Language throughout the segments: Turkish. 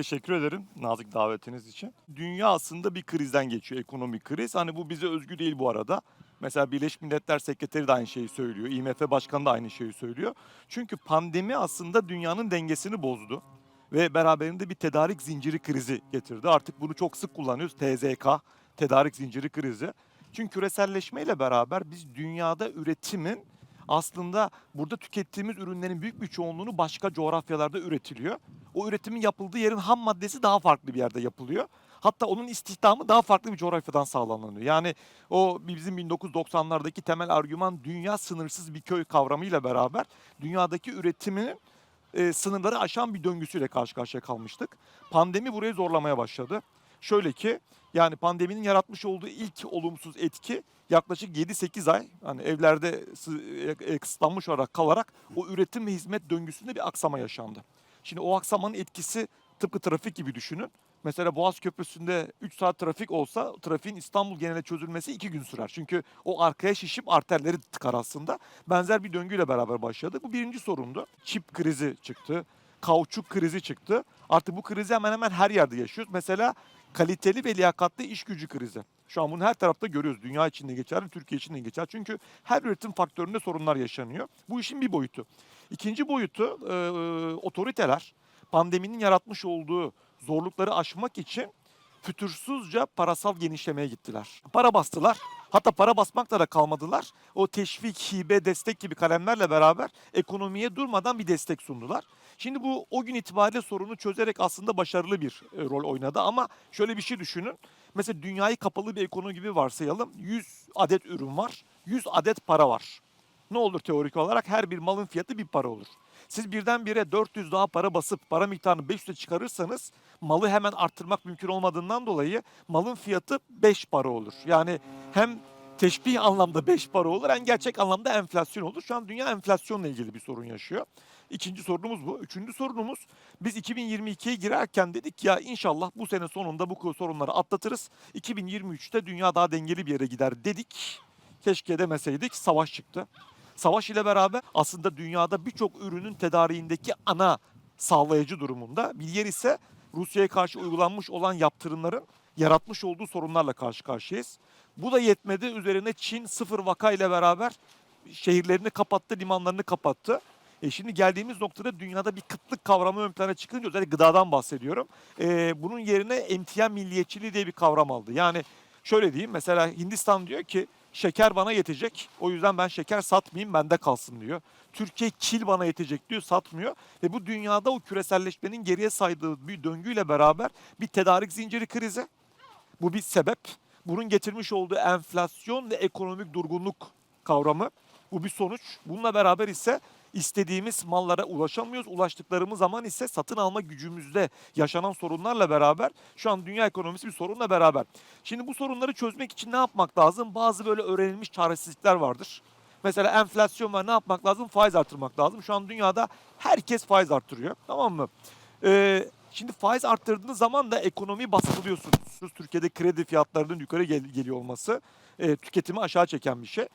teşekkür ederim nazik davetiniz için. Dünya aslında bir krizden geçiyor, ekonomik kriz. Hani bu bize özgü değil bu arada. Mesela Birleşmiş Milletler Sekreteri de aynı şeyi söylüyor. IMF Başkanı da aynı şeyi söylüyor. Çünkü pandemi aslında dünyanın dengesini bozdu. Ve beraberinde bir tedarik zinciri krizi getirdi. Artık bunu çok sık kullanıyoruz. TZK, tedarik zinciri krizi. Çünkü küreselleşmeyle beraber biz dünyada üretimin aslında burada tükettiğimiz ürünlerin büyük bir çoğunluğunu başka coğrafyalarda üretiliyor. O üretimin yapıldığı yerin ham maddesi daha farklı bir yerde yapılıyor. Hatta onun istihdamı daha farklı bir coğrafyadan sağlanıyor. Yani o bizim 1990'lardaki temel argüman dünya sınırsız bir köy kavramıyla beraber dünyadaki üretiminin e, sınırları aşan bir döngüsüyle karşı karşıya kalmıştık. Pandemi burayı zorlamaya başladı. Şöyle ki yani pandeminin yaratmış olduğu ilk olumsuz etki yaklaşık 7-8 ay hani evlerde sı- e, kısıtlanmış olarak kalarak o üretim ve hizmet döngüsünde bir aksama yaşandı. Şimdi o aksamanın etkisi tıpkı trafik gibi düşünün. Mesela Boğaz Köprüsü'nde 3 saat trafik olsa trafiğin İstanbul geneline çözülmesi 2 gün sürer. Çünkü o arkaya şişip arterleri tıkar aslında. Benzer bir döngüyle beraber başladı. Bu birinci sorundu. Çip krizi çıktı. Kauçuk krizi çıktı. Artık bu krizi hemen hemen her yerde yaşıyoruz. Mesela kaliteli ve liyakatli iş gücü krizi. Şu an bunu her tarafta görüyoruz. Dünya içinde geçer, Türkiye içinde geçer. Çünkü her üretim faktöründe sorunlar yaşanıyor. Bu işin bir boyutu. İkinci boyutu e, otoriteler pandeminin yaratmış olduğu zorlukları aşmak için fütursuzca parasal genişlemeye gittiler. Para bastılar. Hatta para basmakla da kalmadılar. O teşvik, hibe, destek gibi kalemlerle beraber ekonomiye durmadan bir destek sundular. Şimdi bu o gün itibariyle sorunu çözerek aslında başarılı bir e, rol oynadı ama şöyle bir şey düşünün. Mesela dünyayı kapalı bir ekonomi gibi varsayalım. 100 adet ürün var, 100 adet para var. Ne olur teorik olarak? Her bir malın fiyatı bir para olur. Siz birdenbire 400 daha para basıp para miktarını 500'e çıkarırsanız malı hemen arttırmak mümkün olmadığından dolayı malın fiyatı 5 para olur. Yani hem teşbih anlamda 5 para olur hem gerçek anlamda enflasyon olur. Şu an dünya enflasyonla ilgili bir sorun yaşıyor. İkinci sorunumuz bu. Üçüncü sorunumuz biz 2022'ye girerken dedik ya inşallah bu sene sonunda bu sorunları atlatırız. 2023'te dünya daha dengeli bir yere gider dedik. Keşke demeseydik savaş çıktı. Savaş ile beraber aslında dünyada birçok ürünün tedariğindeki ana sağlayıcı durumunda. Bir yer ise Rusya'ya karşı uygulanmış olan yaptırımların yaratmış olduğu sorunlarla karşı karşıyayız. Bu da yetmedi. Üzerine Çin sıfır vaka ile beraber şehirlerini kapattı, limanlarını kapattı. E şimdi geldiğimiz noktada dünyada bir kıtlık kavramı ön plana çıkınca özellikle gıdadan bahsediyorum. E, bunun yerine emtia milliyetçiliği diye bir kavram aldı. Yani şöyle diyeyim mesela Hindistan diyor ki şeker bana yetecek. O yüzden ben şeker satmayayım bende kalsın diyor. Türkiye kil bana yetecek diyor satmıyor. Ve bu dünyada o küreselleşmenin geriye saydığı bir döngüyle beraber bir tedarik zinciri krizi. Bu bir sebep. Bunun getirmiş olduğu enflasyon ve ekonomik durgunluk kavramı. Bu bir sonuç. Bununla beraber ise istediğimiz mallara ulaşamıyoruz. Ulaştıklarımız zaman ise satın alma gücümüzde yaşanan sorunlarla beraber şu an dünya ekonomisi bir sorunla beraber. Şimdi bu sorunları çözmek için ne yapmak lazım? Bazı böyle öğrenilmiş çaresizlikler vardır. Mesela enflasyon var ne yapmak lazım? Faiz artırmak lazım. Şu an dünyada herkes faiz artırıyor. Tamam mı? Ee, şimdi faiz arttırdığınız zaman da ekonomiyi baskılıyorsunuz. Türkiye'de kredi fiyatlarının yukarı gel- geliyor olması e, tüketimi aşağı çeken bir şey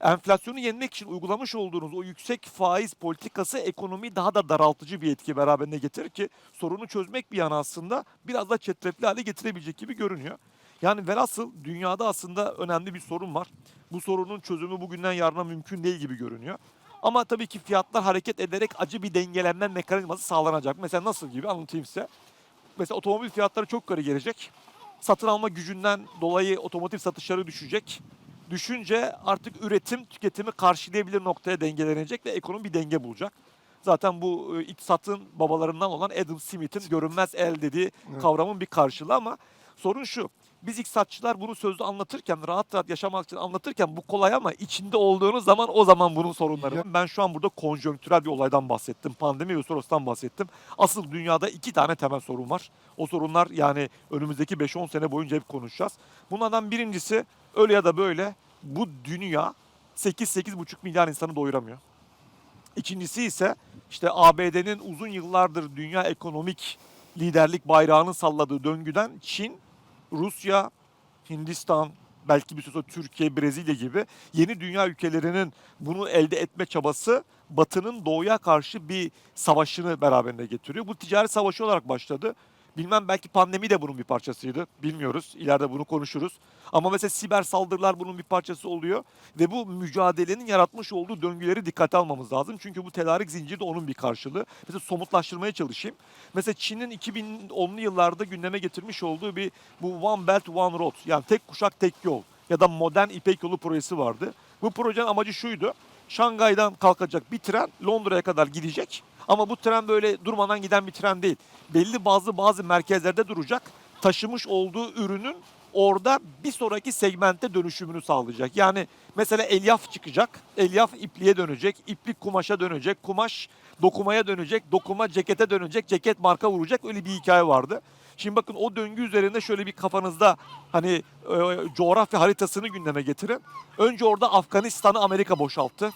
enflasyonu yenmek için uygulamış olduğunuz o yüksek faiz politikası ekonomiyi daha da daraltıcı bir etki beraberine getirir ki sorunu çözmek bir yana aslında biraz da çetrefli hale getirebilecek gibi görünüyor. Yani velhasıl dünyada aslında önemli bir sorun var. Bu sorunun çözümü bugünden yarına mümkün değil gibi görünüyor. Ama tabii ki fiyatlar hareket ederek acı bir dengelenme mekanizması sağlanacak. Mesela nasıl gibi anlatayım size. Mesela otomobil fiyatları çok yukarı gelecek. Satın alma gücünden dolayı otomotiv satışları düşecek düşünce artık üretim tüketimi karşılayabilir noktaya dengelenecek ve ekonomi bir denge bulacak. Zaten bu e, iktisatın babalarından olan Adam Smith'in görünmez el dediği Evet. kavramın bir karşılığı ama sorun şu. Biz iktisatçılar bunu sözlü anlatırken, rahat rahat yaşamak için anlatırken bu kolay ama içinde olduğunuz zaman o zaman bunun sorunları. Ya-. Ben şu an burada konjonktürel bir olaydan bahsettim. Pandemi ve sorostan bahsettim. Asıl dünyada iki tane temel sorun var. O sorunlar yani önümüzdeki 5-10 sene boyunca hep konuşacağız. Bunlardan birincisi öyle ya da böyle bu dünya 8-8,5 milyar insanı doyuramıyor. İkincisi ise işte ABD'nin uzun yıllardır dünya ekonomik liderlik bayrağını salladığı döngüden Çin, Rusya, Hindistan, belki bir süre Türkiye, Brezilya gibi yeni dünya ülkelerinin bunu elde etme çabası Batı'nın Doğu'ya karşı bir savaşını beraberinde getiriyor. Bu ticaret savaşı olarak başladı. Bilmem belki pandemi de bunun bir parçasıydı. Bilmiyoruz. İleride bunu konuşuruz. Ama mesela siber saldırılar bunun bir parçası oluyor. Ve bu mücadelenin yaratmış olduğu döngüleri dikkate almamız lazım. Çünkü bu tedarik zinciri de onun bir karşılığı. Mesela somutlaştırmaya çalışayım. Mesela Çin'in 2010'lu yıllarda gündeme getirmiş olduğu bir bu One Belt One Road yani tek kuşak tek yol ya da modern İpek yolu projesi vardı. Bu projenin amacı şuydu. Şangay'dan kalkacak bir tren Londra'ya kadar gidecek. Ama bu tren böyle durmadan giden bir tren değil. Belli bazı bazı merkezlerde duracak. Taşımış olduğu ürünün orada bir sonraki segmente dönüşümünü sağlayacak. Yani mesela elyaf çıkacak. Elyaf ipliğe dönecek. iplik kumaşa dönecek. Kumaş dokumaya dönecek. Dokuma cekete dönecek. Ceket marka vuracak. Öyle bir hikaye vardı. Şimdi bakın o döngü üzerinde şöyle bir kafanızda hani e, coğrafya haritasını gündeme getirin. Önce orada Afganistan'ı Amerika boşalttı.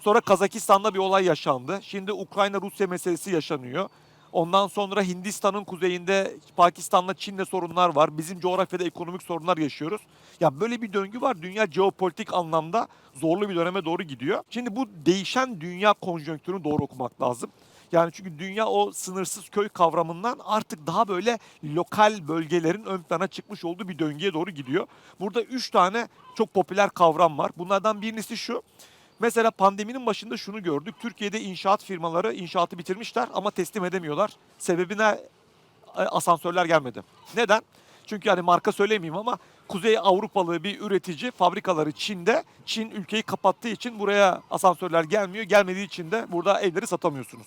Sonra Kazakistan'da bir olay yaşandı. Şimdi Ukrayna-Rusya meselesi yaşanıyor. Ondan sonra Hindistan'ın kuzeyinde Pakistan'la Çin'le sorunlar var. Bizim coğrafyada ekonomik sorunlar yaşıyoruz. Ya böyle bir döngü var. Dünya jeopolitik anlamda zorlu bir döneme doğru gidiyor. Şimdi bu değişen dünya konjonktürünü doğru okumak lazım. Yani çünkü dünya o sınırsız köy kavramından artık daha böyle lokal bölgelerin ön plana çıkmış olduğu bir döngüye doğru gidiyor. Burada üç tane çok popüler kavram var. Bunlardan birincisi şu. Mesela pandeminin başında şunu gördük. Türkiye'de inşaat firmaları inşaatı bitirmişler ama teslim edemiyorlar. Sebebine asansörler gelmedi. Neden? Çünkü hani marka söylemeyeyim ama Kuzey Avrupalı bir üretici fabrikaları Çin'de. Çin ülkeyi kapattığı için buraya asansörler gelmiyor. Gelmediği için de burada evleri satamıyorsunuz.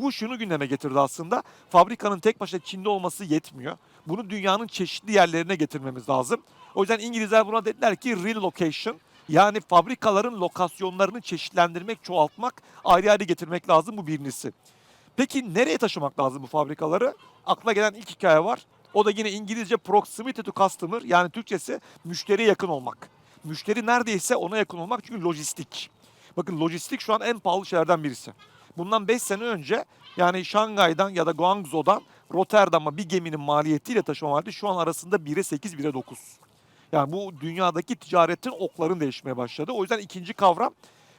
Bu şunu gündeme getirdi aslında. Fabrikanın tek başına Çin'de olması yetmiyor. Bunu dünyanın çeşitli yerlerine getirmemiz lazım. O yüzden İngilizler buna dediler ki relocation. Yani fabrikaların lokasyonlarını çeşitlendirmek, çoğaltmak, ayrı ayrı getirmek lazım bu birincisi. Peki nereye taşımak lazım bu fabrikaları? Akla gelen ilk hikaye var. O da yine İngilizce proximity to customer yani Türkçesi müşteriye yakın olmak. Müşteri neredeyse ona yakın olmak çünkü lojistik. Bakın lojistik şu an en pahalı şeylerden birisi. Bundan 5 sene önce yani Şangay'dan ya da Guangzhou'dan Rotterdam'a bir geminin maliyetiyle taşıma maliyeti şu an arasında 1'e 8, 1'e 9. Yani bu dünyadaki ticaretin okların değişmeye başladı. O yüzden ikinci kavram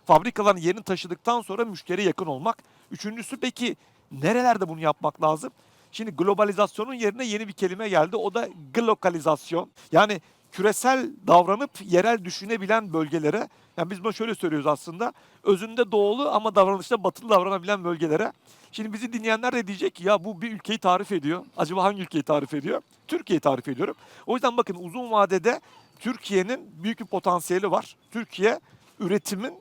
fabrikaların yerini taşıdıktan sonra müşteriye yakın olmak. Üçüncüsü peki nerelerde bunu yapmak lazım? Şimdi globalizasyonun yerine yeni bir kelime geldi. O da glokalizasyon. Yani küresel davranıp yerel düşünebilen bölgelere, yani biz buna şöyle söylüyoruz aslında, özünde doğulu ama davranışta batılı davranabilen bölgelere. Şimdi bizi dinleyenler de diyecek ki ya bu bir ülkeyi tarif ediyor. Acaba hangi ülkeyi tarif ediyor? Türkiye'yi tarif ediyorum. O yüzden bakın uzun vadede Türkiye'nin büyük bir potansiyeli var. Türkiye üretimin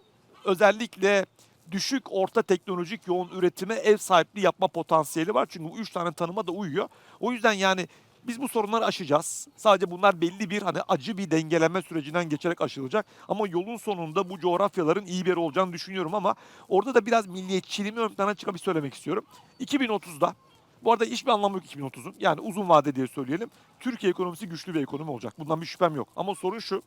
özellikle düşük orta teknolojik yoğun üretime ev sahipliği yapma potansiyeli var. Çünkü bu üç tane tanıma da uyuyor. O yüzden yani biz bu sorunları aşacağız. Sadece bunlar belli bir hani acı bir dengeleme sürecinden geçerek aşılacak. Ama yolun sonunda bu coğrafyaların iyi bir olacağını düşünüyorum ama orada da biraz milliyetçiliğimi ön plana bir söylemek istiyorum. 2030'da bu arada hiçbir anlamı yok 2030'un. Yani uzun vade diye söyleyelim. Türkiye ekonomisi güçlü bir ekonomi olacak. Bundan bir şüphem yok. Ama sorun şu.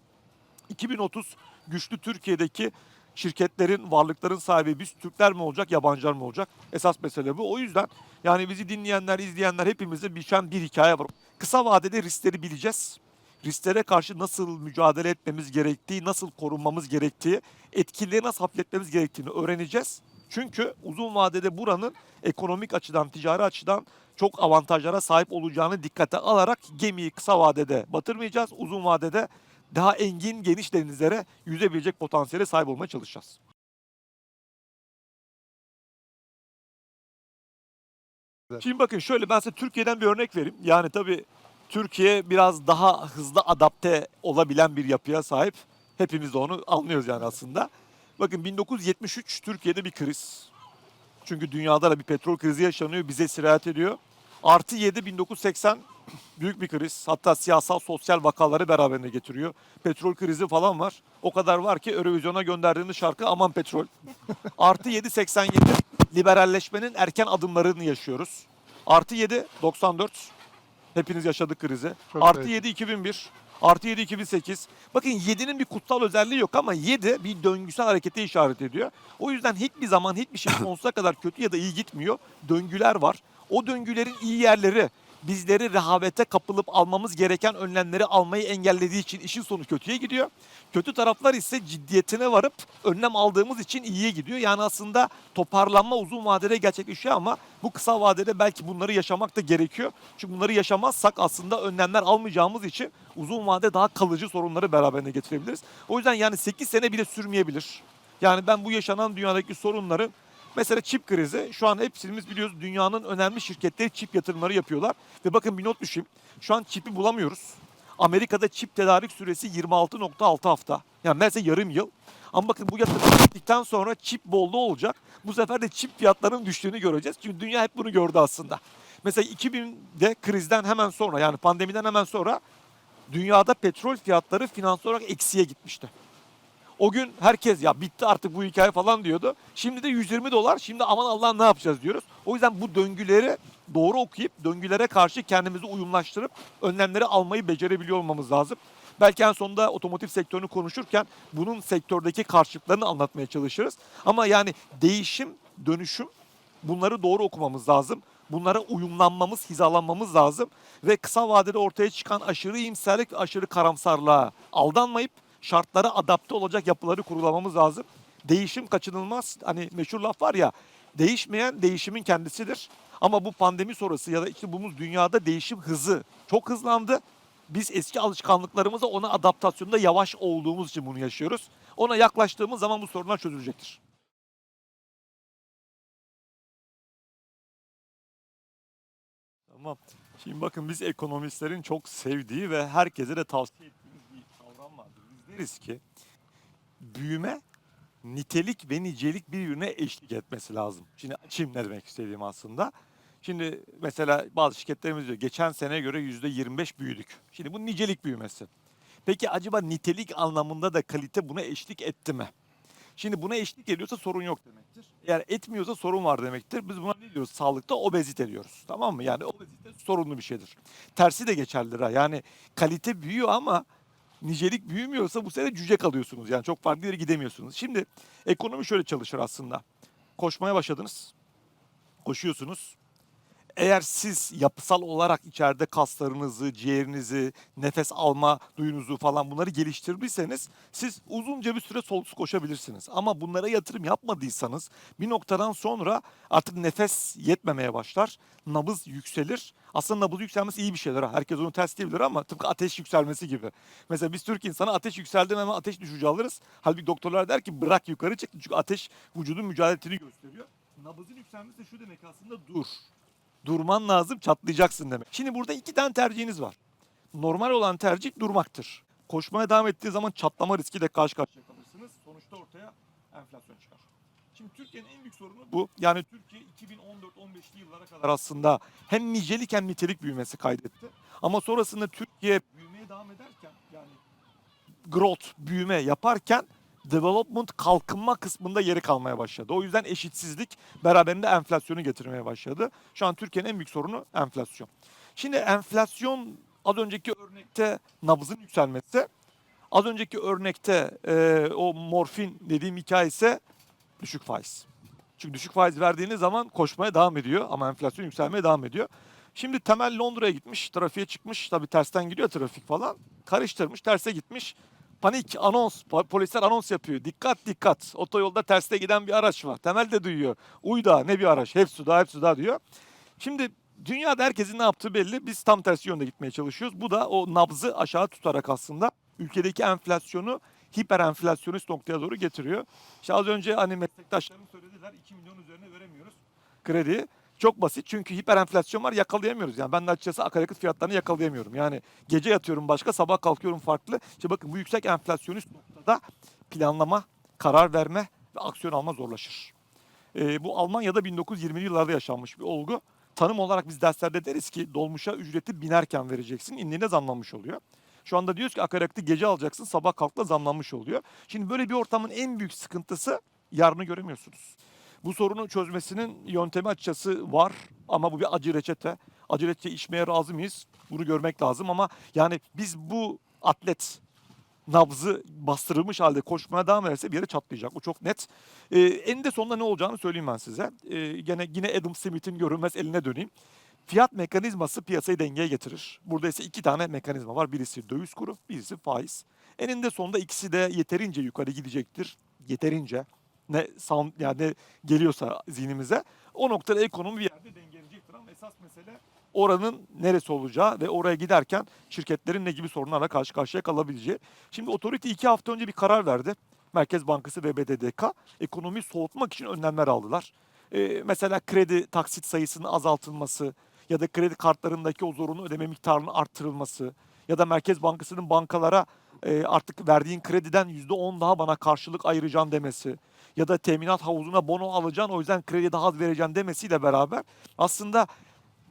2030 güçlü Türkiye'deki şirketlerin, varlıkların sahibi biz Türkler mi olacak, yabancılar mı olacak? Esas mesele bu. O yüzden yani bizi dinleyenler, izleyenler hepimize biçen bir hikaye var. Kısa vadede riskleri bileceğiz. Risklere karşı nasıl mücadele etmemiz gerektiği, nasıl korunmamız gerektiği, etkileri nasıl hafifletmemiz gerektiğini öğreneceğiz. Çünkü uzun vadede buranın ekonomik açıdan, ticari açıdan çok avantajlara sahip olacağını dikkate alarak gemiyi kısa vadede batırmayacağız. Uzun vadede daha engin, geniş denizlere yüzebilecek potansiyele sahip olmaya çalışacağız. Şimdi bakın şöyle ben size Türkiye'den bir örnek vereyim. Yani tabii Türkiye biraz daha hızlı adapte olabilen bir yapıya sahip. Hepimiz de onu anlıyoruz yani aslında. Bakın 1973 Türkiye'de bir kriz. Çünkü dünyada da bir petrol krizi yaşanıyor, bize sirayet ediyor. Artı 7 1980 büyük bir kriz. Hatta siyasal sosyal vakaları beraberine getiriyor. Petrol krizi falan var. O kadar var ki Eurovision'a gönderdiğimiz şarkı Aman Petrol. Artı 7 87 liberalleşmenin erken adımlarını yaşıyoruz. Artı 7 94 hepiniz yaşadık krizi. Çok Artı evet. 7 2001 Artı 7 2008. Bakın 7'nin bir kutsal özelliği yok ama 7 bir döngüsel harekete işaret ediyor. O yüzden hiçbir zaman hiçbir şey sonsuza kadar kötü ya da iyi gitmiyor. Döngüler var. O döngülerin iyi yerleri bizleri rehavete kapılıp almamız gereken önlemleri almayı engellediği için işin sonu kötüye gidiyor. Kötü taraflar ise ciddiyetine varıp önlem aldığımız için iyiye gidiyor. Yani aslında toparlanma uzun vadede gerçekleşiyor ama bu kısa vadede belki bunları yaşamak da gerekiyor. Çünkü bunları yaşamazsak aslında önlemler almayacağımız için uzun vade daha kalıcı sorunları beraberine getirebiliriz. O yüzden yani 8 sene bile sürmeyebilir. Yani ben bu yaşanan dünyadaki sorunları Mesela çip krizi şu an hepsimiz biliyoruz dünyanın önemli şirketleri çip yatırımları yapıyorlar. Ve bakın bir not düşeyim. Şu an çipi bulamıyoruz. Amerika'da çip tedarik süresi 26.6 hafta. Yani neredeyse yarım yıl. Ama bakın bu yatırım bittikten sonra çip bolluğu olacak. Bu sefer de çip fiyatlarının düştüğünü göreceğiz. Çünkü dünya hep bunu gördü aslında. Mesela 2000'de krizden hemen sonra yani pandemiden hemen sonra dünyada petrol fiyatları finansal olarak eksiye gitmişti. O gün herkes ya bitti artık bu hikaye falan diyordu. Şimdi de 120 dolar. Şimdi aman Allah'ım ne yapacağız diyoruz. O yüzden bu döngüleri doğru okuyup döngülere karşı kendimizi uyumlaştırıp önlemleri almayı becerebiliyor olmamız lazım. Belki en sonunda otomotiv sektörünü konuşurken bunun sektördeki karşılıklarını anlatmaya çalışırız. Ama yani değişim, dönüşüm bunları doğru okumamız lazım. Bunlara uyumlanmamız, hizalanmamız lazım. Ve kısa vadede ortaya çıkan aşırı iyimserlik, aşırı karamsarlığa aldanmayıp şartlara adapte olacak yapıları kurulamamız lazım. Değişim kaçınılmaz. Hani meşhur laf var ya, değişmeyen değişimin kendisidir. Ama bu pandemi sonrası ya da işte bulunduğumuz dünyada değişim hızı çok hızlandı. Biz eski alışkanlıklarımıza ona adaptasyonda yavaş olduğumuz için bunu yaşıyoruz. Ona yaklaştığımız zaman bu sorunlar çözülecektir. Tamam. Şimdi bakın biz ekonomistlerin çok sevdiği ve herkese de tavsiye ettiğimiz bir kavram vardır. Biz deriz ki büyüme nitelik ve nicelik birbirine eşlik etmesi lazım. Şimdi açayım ne demek istediğim aslında. Şimdi mesela bazı şirketlerimiz diyor geçen seneye göre yüzde 25 büyüdük. Şimdi bu nicelik büyümesi. Peki acaba nitelik anlamında da kalite buna eşlik etti mi? Şimdi buna eşlik ediyorsa sorun yok demektir. Eğer etmiyorsa sorun var demektir. Biz buna ne diyoruz? Sağlıkta obezite diyoruz. Tamam mı? Yani obezite sorunlu bir şeydir. Tersi de geçerlidir ha. Yani kalite büyüyor ama nicelik büyümüyorsa bu sene cüce kalıyorsunuz. Yani çok farklı yere gidemiyorsunuz. Şimdi ekonomi şöyle çalışır aslında. Koşmaya başladınız. Koşuyorsunuz. Eğer siz yapısal olarak içeride kaslarınızı, ciğerinizi, nefes alma duyunuzu falan bunları geliştirdiyseniz siz uzunca bir süre soluksuz koşabilirsiniz. Ama bunlara yatırım yapmadıysanız bir noktadan sonra artık nefes yetmemeye başlar. Nabız yükselir. Aslında nabız yükselmesi iyi bir şeydir. ha. Herkes onu ters diyebilir ama tıpkı ateş yükselmesi gibi. Mesela biz Türk insanı ateş yükseldi hemen ateş düşücü alırız. Halbuki doktorlar der ki bırak yukarı çık. Çünkü ateş vücudun mücadelesini gösteriyor. Nabızın yükselmesi de şu demek aslında dur durman lazım çatlayacaksın demek. Şimdi burada iki tane tercihiniz var. Normal olan tercih durmaktır. Koşmaya devam ettiği zaman çatlama riskiyle karşı karşıya kalırsınız. Sonuçta ortaya enflasyon çıkar. Şimdi Türkiye'nin en büyük sorunu bu. Yani Türkiye 2014-15'li yıllara kadar aslında hem nicelik hem nitelik büyümesi kaydetti. Ama sonrasında Türkiye büyümeye devam ederken yani growth, büyüme yaparken development kalkınma kısmında geri kalmaya başladı. O yüzden eşitsizlik beraberinde enflasyonu getirmeye başladı. Şu an Türkiye'nin en büyük sorunu enflasyon. Şimdi enflasyon az önceki örnekte nabzın yükselmesi, az önceki örnekte e, o morfin dediğim hikaye ise düşük faiz. Çünkü düşük faiz verdiğiniz zaman koşmaya devam ediyor ama enflasyon yükselmeye devam ediyor. Şimdi Temel Londra'ya gitmiş, trafiğe çıkmış. Tabii tersten gidiyor trafik falan. Karıştırmış, terse gitmiş. Panik, anons, po- polisler anons yapıyor. Dikkat dikkat, otoyolda terste giden bir araç var. Temel de duyuyor. Uyda ne bir araç, hep suda, hep suda diyor. Şimdi dünyada herkesin ne yaptığı belli. Biz tam tersi yönde gitmeye çalışıyoruz. Bu da o nabzı aşağı tutarak aslında ülkedeki enflasyonu hiper enflasyonist noktaya doğru getiriyor. İşte az önce hani meslektaşlarım söylediler 2 milyon üzerine veremiyoruz kredi. Çok basit çünkü hiper enflasyon var yakalayamıyoruz. Yani ben de açıkçası akaryakıt fiyatlarını yakalayamıyorum. Yani gece yatıyorum başka sabah kalkıyorum farklı. İşte bakın bu yüksek enflasyonist noktada planlama, karar verme ve aksiyon alma zorlaşır. Ee, bu Almanya'da 1920'li yıllarda yaşanmış bir olgu. Tanım olarak biz derslerde deriz ki dolmuşa ücreti binerken vereceksin. İndiğinde zamlanmış oluyor. Şu anda diyoruz ki akaryakıtı gece alacaksın sabah kalktığında zamlanmış oluyor. Şimdi böyle bir ortamın en büyük sıkıntısı yarını göremiyorsunuz. Bu sorunu çözmesinin yöntemi açıkçası var ama bu bir acı reçete. Acı reçete içmeye razı mıyız? Bunu görmek lazım ama yani biz bu atlet nabzı bastırılmış halde koşmaya devam ederse bir yere çatlayacak. Bu çok net. Ee, eninde sonunda ne olacağını söyleyeyim ben size. Ee, gene yine Adam Smith'in görünmez eline döneyim. Fiyat mekanizması piyasayı dengeye getirir. Burada ise iki tane mekanizma var. Birisi döviz kuru, birisi faiz. Eninde sonunda ikisi de yeterince yukarı gidecektir. Yeterince. Ne sound yani ne geliyorsa zihnimize. O noktada ekonomi bir yerde dengeleyecektir ama esas mesele oranın neresi olacağı ve oraya giderken şirketlerin ne gibi sorunlarla karşı karşıya kalabileceği. Şimdi otorite iki hafta önce bir karar verdi. Merkez Bankası ve BDDK ekonomiyi soğutmak için önlemler aldılar. Ee, mesela kredi taksit sayısının azaltılması ya da kredi kartlarındaki o zorunlu ödeme miktarının arttırılması ya da Merkez Bankası'nın bankalara e, artık verdiğin krediden %10 daha bana karşılık ayıracaksın demesi ya da teminat havuzuna bono alacaksın o yüzden kredi daha az vereceksin demesiyle beraber aslında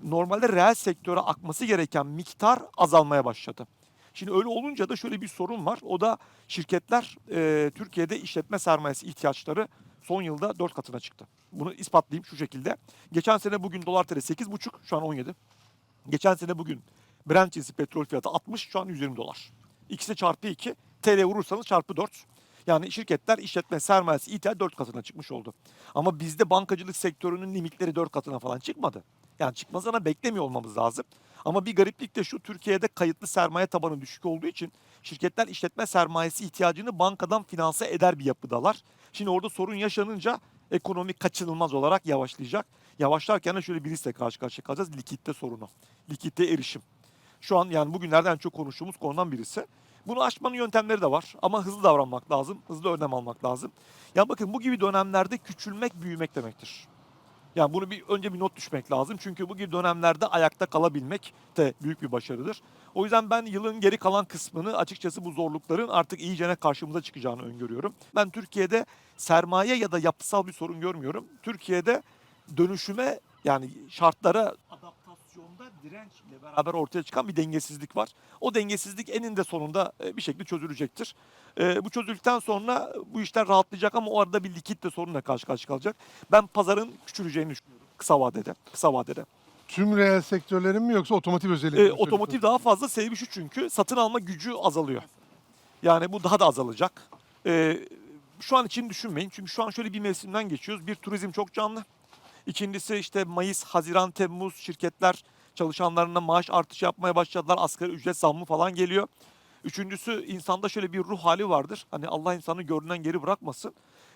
normalde reel sektöre akması gereken miktar azalmaya başladı. Şimdi öyle olunca da şöyle bir sorun var. O da şirketler e, Türkiye'de işletme sermayesi ihtiyaçları son yılda 4 katına çıktı. Bunu ispatlayayım şu şekilde. Geçen sene bugün dolar TL 8,5 şu an 17. Geçen sene bugün Brent cinsi petrol fiyatı 60 şu an 120 dolar. İkisi çarpı 2 TL vurursanız çarpı 4. Yani şirketler işletme sermayesi ihtiyacı 4 katına çıkmış oldu. Ama bizde bankacılık sektörünün limitleri 4 katına falan çıkmadı. Yani çıkmazına beklemiyor olmamız lazım. Ama bir gariplik de şu Türkiye'de kayıtlı sermaye tabanı düşük olduğu için şirketler işletme sermayesi ihtiyacını bankadan finanse eder bir yapıdalar. Şimdi orada sorun yaşanınca ekonomi kaçınılmaz olarak yavaşlayacak. Yavaşlarken de şöyle bir riskle karşı karşıya kalacağız. Likitte sorunu. Likitte erişim. Şu an yani bugünlerden çok konuştuğumuz konudan birisi. Bunu aşmanın yöntemleri de var ama hızlı davranmak lazım, hızlı önlem almak lazım. Ya bakın bu gibi dönemlerde küçülmek büyümek demektir. Yani bunu bir önce bir not düşmek lazım. Çünkü bu gibi dönemlerde ayakta kalabilmek de büyük bir başarıdır. O yüzden ben yılın geri kalan kısmını açıkçası bu zorlukların artık iyicene karşımıza çıkacağını öngörüyorum. Ben Türkiye'de sermaye ya da yapısal bir sorun görmüyorum. Türkiye'de dönüşüme yani şartlara adaptasyonda dirençle beraber ortaya çıkan bir dengesizlik var. O dengesizlik eninde sonunda e, bir şekilde çözülecektir. E, Bu çözüldükten sonra bu işler rahatlayacak ama o arada bir likit de sorunla karşı karşıya kalacak. Ben pazarın küçüleceğini düşünüyorum kısa vadede. Kısa vadede. Tüm reel sektörlerin mi yoksa otomotiv özellikle? E, mi otomotiv daha fazla sebebi şu çünkü satın alma gücü azalıyor. Yani bu daha da azalacak. E, şu an için düşünmeyin çünkü şu an şöyle bir mevsimden geçiyoruz. Bir turizm çok canlı. İkincisi işte Mayıs, Haziran, Temmuz şirketler çalışanlarına maaş artışı yapmaya başladılar. Asgari ücret zammı falan geliyor. Üçüncüsü insanda şöyle bir ruh hali vardır. Hani Allah insanı görünen geri bırakmasın.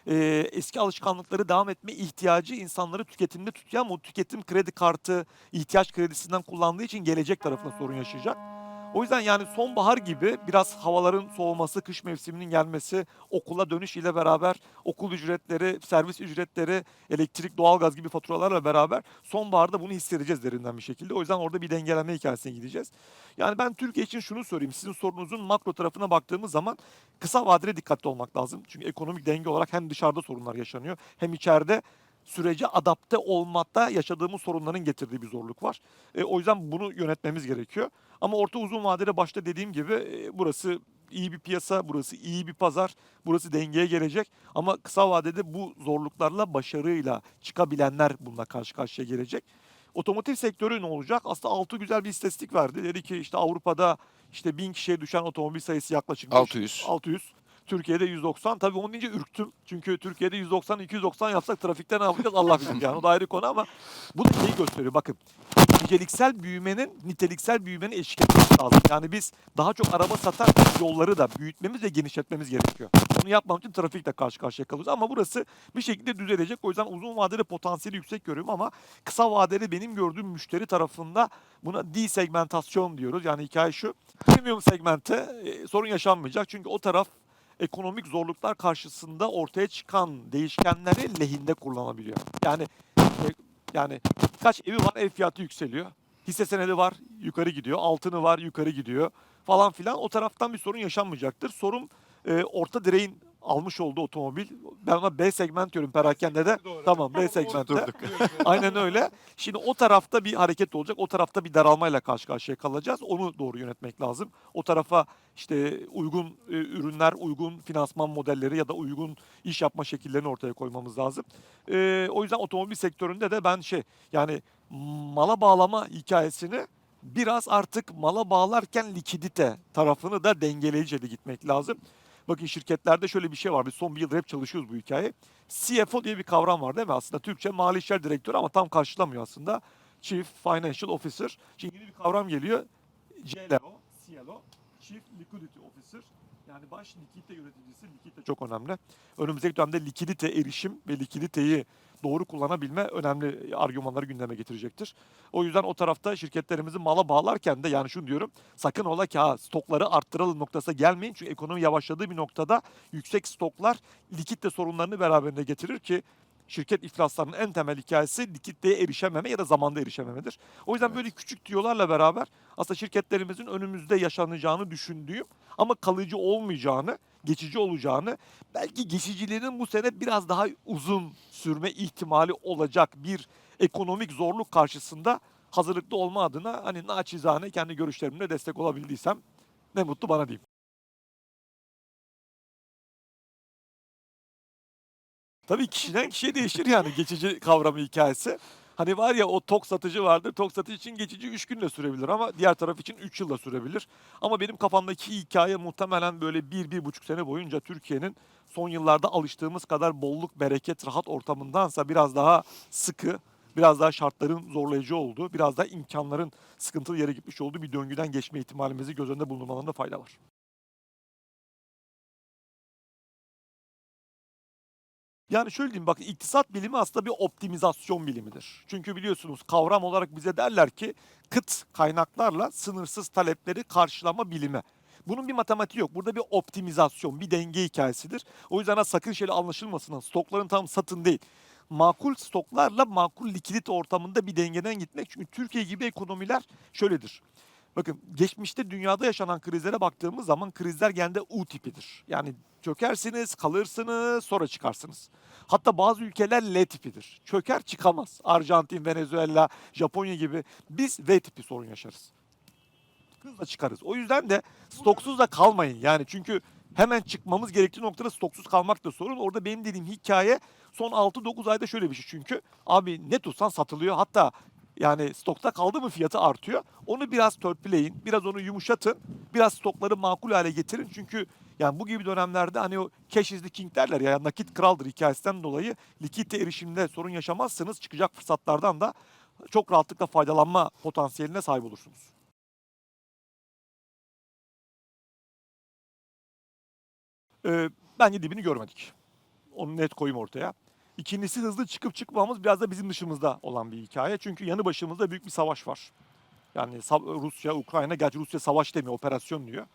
Ee, eski alışkanlıkları devam etme ihtiyacı insanları tüketimde tutuyor ama o tüketim kredi kartı, ihtiyaç kredisinden kullandığı için gelecek tarafında sorun yaşayacak. O yüzden yani sonbahar gibi biraz havaların soğuması, kış mevsiminin gelmesi, okula dönüş ile beraber okul ücretleri, servis ücretleri, elektrik, doğalgaz gibi faturalarla beraber sonbaharda bunu hissedeceğiz derinden bir şekilde. O yüzden orada bir dengeleme hikayesine gideceğiz. Yani ben Türkiye için şunu söyleyeyim. Sizin sorunuzun makro tarafına baktığımız zaman kısa vadede dikkatli olmak lazım. Çünkü ekonomik denge olarak hem dışarıda sorunlar yaşanıyor hem içeride sürece adapte olmakta yaşadığımız sorunların getirdiği bir zorluk var. E, o yüzden bunu yönetmemiz gerekiyor. Ama orta uzun vadede başta dediğim gibi e, burası iyi bir piyasa, burası iyi bir pazar, burası dengeye gelecek. Ama kısa vadede bu zorluklarla başarıyla çıkabilenler bununla karşı karşıya gelecek. Otomotiv sektörü ne olacak? Aslında altı güzel bir istatistik verdi. Dedi ki işte Avrupa'da işte bin kişiye düşen otomobil sayısı yaklaşık beş- 600. 600. Türkiye'de 190. Tabii onu deyince ürktüm. Çünkü Türkiye'de 190, 290 yapsak trafikte ne yapacağız Allah bilir yani. O da ayrı konu ama bu da şeyi gösteriyor. Bakın niceliksel büyümenin niteliksel büyümenin eşlik etmesi lazım. Yani biz daha çok araba satan yolları da büyütmemiz ve genişletmemiz gerekiyor. Bunu yapmam için trafikle karşı karşıya kalıyoruz. Ama burası bir şekilde düzelecek. O yüzden uzun vadede potansiyeli yüksek görüyorum ama kısa vadede benim gördüğüm müşteri tarafında buna desegmentasyon diyoruz. Yani hikaye şu. Premium segmente e, sorun yaşanmayacak. Çünkü o taraf ekonomik zorluklar karşısında ortaya çıkan değişkenleri lehinde kullanabiliyor. Yani e, yani kaç evi var ev fiyatı yükseliyor. Hisse senedi var yukarı gidiyor. Altını var yukarı gidiyor falan filan. O taraftan bir sorun yaşanmayacaktır. Sorun e, orta direğin almış olduğu otomobil. Ben ona B segment diyorum perakende Doğru. Tamam B segmentte. Aynen öyle. Şimdi o tarafta bir hareket olacak. O tarafta bir daralmayla karşı karşıya kalacağız. Onu doğru yönetmek lazım. O tarafa işte uygun e, ürünler, uygun finansman modelleri ya da uygun iş yapma şekillerini ortaya koymamız lazım. E, o yüzden otomobil sektöründe de ben şey yani mala bağlama hikayesini biraz artık mala bağlarken likidite tarafını da dengeleyici de gitmek lazım. Bakın şirketlerde şöyle bir şey var. Biz son bir yıldır hep çalışıyoruz bu hikaye. CFO diye bir kavram var değil mi? Aslında Türkçe mali işler direktörü ama tam karşılamıyor aslında. Chief Financial Officer. Şimdi yeni bir kavram geliyor. CLO, CLO, Chief Liquidity Officer. Yani baş likidite yöneticisi, likidite çok önemli. Önümüzdeki dönemde likidite erişim ve likiditeyi doğru kullanabilme önemli argümanları gündeme getirecektir. O yüzden o tarafta şirketlerimizi mala bağlarken de yani şunu diyorum sakın ola ki ha stokları arttıralım noktasına gelmeyin. Çünkü ekonomi yavaşladığı bir noktada yüksek stoklar likidite sorunlarını beraberinde getirir ki şirket iflaslarının en temel hikayesi likiditeye erişememe ya da zamanda erişememedir. O yüzden böyle küçük tüyolarla beraber aslında şirketlerimizin önümüzde yaşanacağını düşündüğüm ama kalıcı olmayacağını, geçici olacağını, belki geçiciliğinin bu sene biraz daha uzun sürme ihtimali olacak bir ekonomik zorluk karşısında hazırlıklı olma adına hani naçizane kendi görüşlerimle destek olabildiysem ne mutlu bana diyeyim. Tabii kişiden kişiye değişir yani geçici kavramı hikayesi. Hani var ya o tok satıcı vardır. Tok satıcı için geçici 3 günle sürebilir ama diğer taraf için 3 yılda sürebilir. Ama benim kafamdaki hikaye muhtemelen böyle 1-1,5 sene boyunca Türkiye'nin son yıllarda alıştığımız kadar bolluk, bereket, rahat ortamındansa biraz daha sıkı, biraz daha şartların zorlayıcı olduğu, biraz daha imkanların sıkıntılı yere gitmiş olduğu bir döngüden geçme ihtimalimizi göz önünde bulundurmalarında fayda var. Yani şöyle diyeyim bakın iktisat bilimi aslında bir optimizasyon bilimidir. Çünkü biliyorsunuz kavram olarak bize derler ki kıt kaynaklarla sınırsız talepleri karşılama bilimi. Bunun bir matematiği yok. Burada bir optimizasyon, bir denge hikayesidir. O yüzden sakın şöyle anlaşılmasın. Stokların tam satın değil. Makul stoklarla makul likidite ortamında bir dengeden gitmek. Çünkü Türkiye gibi ekonomiler şöyledir. Bakın geçmişte dünyada yaşanan krizlere baktığımız zaman krizler genelde U tipidir. Yani çökersiniz, kalırsınız, sonra çıkarsınız. Hatta bazı ülkeler L tipidir. Çöker çıkamaz. Arjantin, Venezuela, Japonya gibi biz V tipi sorun yaşarız. Hızla çıkarız. O yüzden de stoksuz da kalmayın. Yani çünkü hemen çıkmamız gerektiği noktada stoksuz kalmak da sorun. Orada benim dediğim hikaye son 6-9 ayda şöyle bir şey çünkü. Abi ne tutsan satılıyor. Hatta yani stokta kaldı mı fiyatı artıyor. Onu biraz törpüleyin, biraz onu yumuşatın, biraz stokları makul hale getirin. Çünkü yani bu gibi dönemlerde hani o cash is the king derler ya nakit kraldır hikayesinden dolayı likidite erişimde sorun yaşamazsınız. Çıkacak fırsatlardan da çok rahatlıkla faydalanma potansiyeline sahip olursunuz. Ee, bence dibini görmedik. Onu net koyayım ortaya. İkincisi hızlı çıkıp çıkmamız biraz da bizim dışımızda olan bir hikaye. Çünkü yanı başımızda büyük bir savaş var. Yani Rusya, Ukrayna, gerçi Rusya savaş demiyor, operasyon diyor.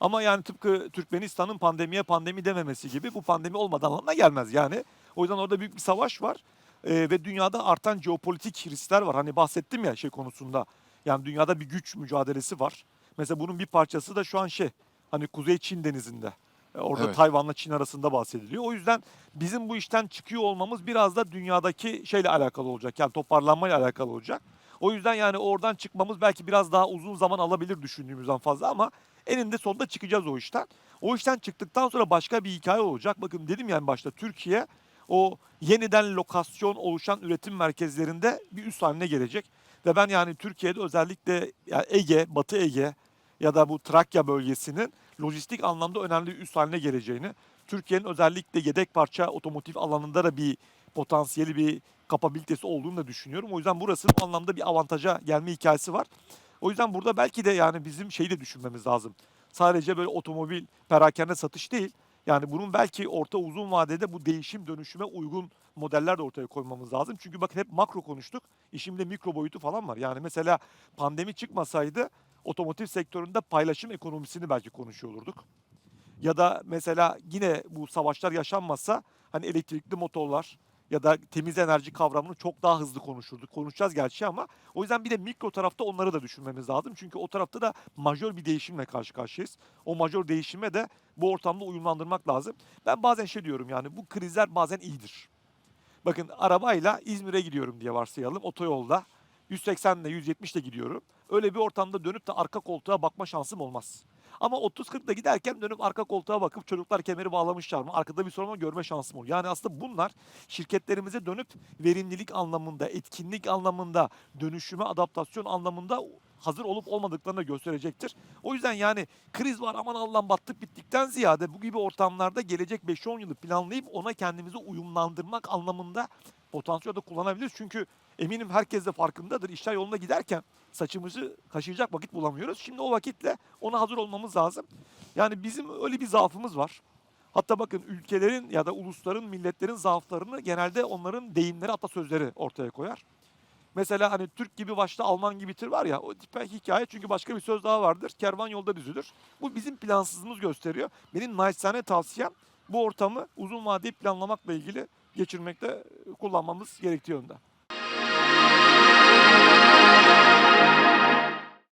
Ama yani tıpkı Türkmenistan'ın pandemiye pandemi dememesi gibi bu pandemi olmadan anlamına gelmez yani. O yüzden orada büyük bir savaş var. Ee, ve dünyada artan jeopolitik riskler var. Hani bahsettim ya şey konusunda. Yani dünyada bir güç mücadelesi var. Mesela bunun bir parçası da şu an şey. Hani Kuzey Çin denizinde. Ee, Orada Evet. Tayvan'la Çin arasında bahsediliyor. O yüzden bizim bu işten çıkıyor olmamız biraz da dünyadaki şeyle alakalı olacak. Yani toparlanmayla alakalı olacak. O yüzden yani oradan çıkmamız belki biraz daha uzun zaman alabilir düşündüğümüzden fazla ama eninde sonunda çıkacağız o işten. O işten çıktıktan sonra başka bir hikaye olacak. Bakın dedim yani başta Türkiye o yeniden lokasyon oluşan üretim merkezlerinde bir üs haline gelecek. Ve ben yani Türkiye'de özellikle ya Ege, Batı Ege ya da bu Trakya bölgesinin lojistik anlamda önemli bir üs haline geleceğini, Türkiye'nin özellikle yedek parça otomotiv alanında da bir potansiyeli bir kapabilitesi olduğunu da düşünüyorum. O yüzden burasının anlamda bir avantaja gelme hikayesi var. O yüzden burada belki de yani bizim şeyi de düşünmemiz lazım. Sadece böyle otomobil perakende satış değil. Yani bunun belki orta uzun vadede bu değişim dönüşüme uygun modeller de ortaya koymamız lazım. Çünkü bakın hep makro konuştuk. İşimde mikro boyutu falan var. Yani mesela pandemi çıkmasaydı otomotiv sektöründe paylaşım ekonomisini belki konuşuyor olurduk. Ya da mesela yine bu savaşlar yaşanmasa hani elektrikli motorlar ya da temiz enerji kavramını çok daha hızlı konuşurduk. Konuşacağız gerçi ama o yüzden bir de mikro tarafta onları da düşünmemiz lazım. Çünkü o tarafta da majör bir değişimle karşı karşıyayız. O majör değişime de bu ortamda uyumlandırmak lazım. Ben bazen şey diyorum yani bu krizler bazen iyidir. Bakın arabayla İzmir'e gidiyorum diye varsayalım otoyolda. 180 ile 170 ile gidiyorum. Öyle bir ortamda dönüp de arka koltuğa bakma şansım olmaz. Ama 30-40'da giderken dönüp arka koltuğa bakıp çocuklar kemeri bağlamışlar mı? Arkada bir sorun görme şansım olur. Yani aslında bunlar şirketlerimize dönüp verimlilik anlamında, etkinlik anlamında, dönüşüme adaptasyon anlamında hazır olup olmadıklarını gösterecektir. O yüzden yani kriz var aman Allah'ım battık bittikten ziyade bu gibi ortamlarda gelecek 5-10 yılı planlayıp ona kendimizi uyumlandırmak anlamında potansiyel de kullanabiliriz. Çünkü eminim herkes de farkındadır. İşler yolunda giderken saçımızı kaşıyacak vakit bulamıyoruz. Şimdi o vakitle ona hazır olmamız lazım. Yani bizim öyle bir zaafımız var. Hatta bakın ülkelerin ya da ulusların, milletlerin zaaflarını genelde onların deyimleri, atasözleri ortaya koyar. Mesela hani Türk gibi başta Alman gibi bitir var ya o tipe hikaye çünkü başka bir söz daha vardır. Kervan yolda düzülür. Bu bizim plansızlığımız gösteriyor. Benim naçizane tavsiyem bu ortamı uzun vadeli planlamakla ilgili geçirmekte kullanmamız gerektiği yönde.